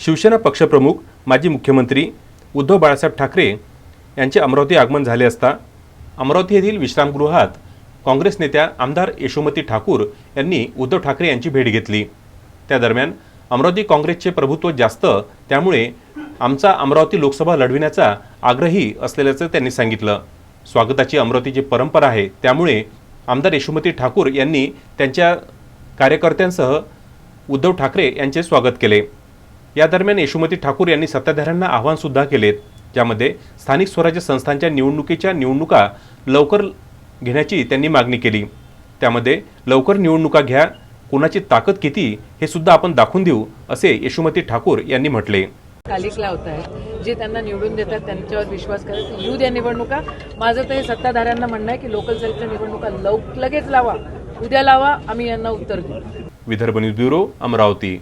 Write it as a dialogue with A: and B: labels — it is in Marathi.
A: शिवसेना पक्षप्रमुख माजी मुख्यमंत्री उद्धव बाळासाहेब ठाकरे यांचे अमरावती आगमन झाले असता अमरावती येथील विश्रामगृहात काँग्रेस नेत्या आमदार यशोमती ठाकूर यांनी उद्धव ठाकरे यांची भेट घेतली. त्या दरम्यान अमरावती काँग्रेसचे प्रभुत्व जास्त त्यामुळे आमचा अमरावती लोकसभा लढविण्याचा आग्रही असलेल्याचं त्यांनी सांगितलं. स्वागताची अमरावतीची परंपरा आहे त्यामुळे आमदार यशोमती ठाकूर यांनी त्यांच्या कार्यकर्त्यांसह उद्धव ठाकरे यांचे स्वागत केले. या दरम्यान यशोमती ठाकूर यांनी सत्ताधाऱ्यांना आवाहन सुद्धा केले ज्यामध्ये स्थानिक स्वराज्य संस्थांच्या निवडणुकीच्या निवडणुका लवकर घेण्याची त्यांनी मागणी केली. त्यामध्ये लवकर निवडणुका घ्या कुणाची ताकद किती हे सुद्धा आपण दाखवून देऊ असे यशोमती ठाकूर यांनी म्हटले.
B: कालिक लावत आहेत जे त्यांना निवडून देतात त्यांच्यावर विश्वास करायचा येऊ द्या निवडणुका. माझं तर हे सत्ताधाऱ्यांना म्हणणं आहे की लोकल सेलच्या निवडणुका लव लगेच लावा. उद्या लावा आम्ही यांना उत्तर देऊ.
A: Vidarbha news bureau Amravati.